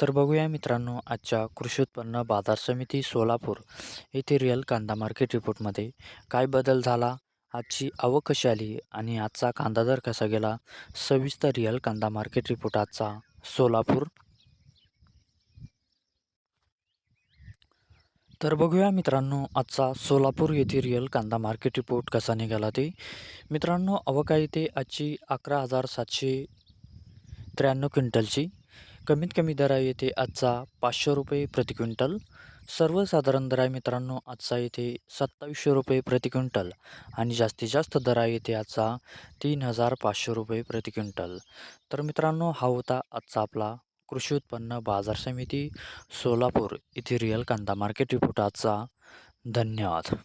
तर बघूया मित्रांनो आजच्या कृषी उत्पन्न बाजार समिती सोलापूर येथे रिअल कांदा मार्केट रिपोर्टमध्ये काय बदल झाला आजची आवक कशी आली आणि आजचा कांदा दर कसा गेला सविस्तर रिअल कांदा मार्केट रिपोर्ट आजचा सोलापूर. तर बघूया मित्रांनो आजचा सोलापूर येथे रिअल कांदा मार्केट रिपोर्ट कसा निघाला ते. मित्रांनो अवका येथे ते आजची अकरा हजार सातशे त्र्याण्णव क्विंटलची. कमीत कमी दरा येथे आजचा पाचशे रुपये प्रति क्विंटल. सर्वसाधारण दर आहे मित्रांनो आजचा येथे सत्तावीसशे रुपये प्रति क्विंटल आणि जास्तीत जास्त दर आहे येथे आजचा तीन हजार पाचशे रुपये प्रति क्विंटल. तर मित्रांनो हा होता आजचा आपला कृषी उत्पन्न बाजार समिती सोलापूर इथे रिअल कांदा मार्केट रिपोर्ट आजचा. धन्यवाद.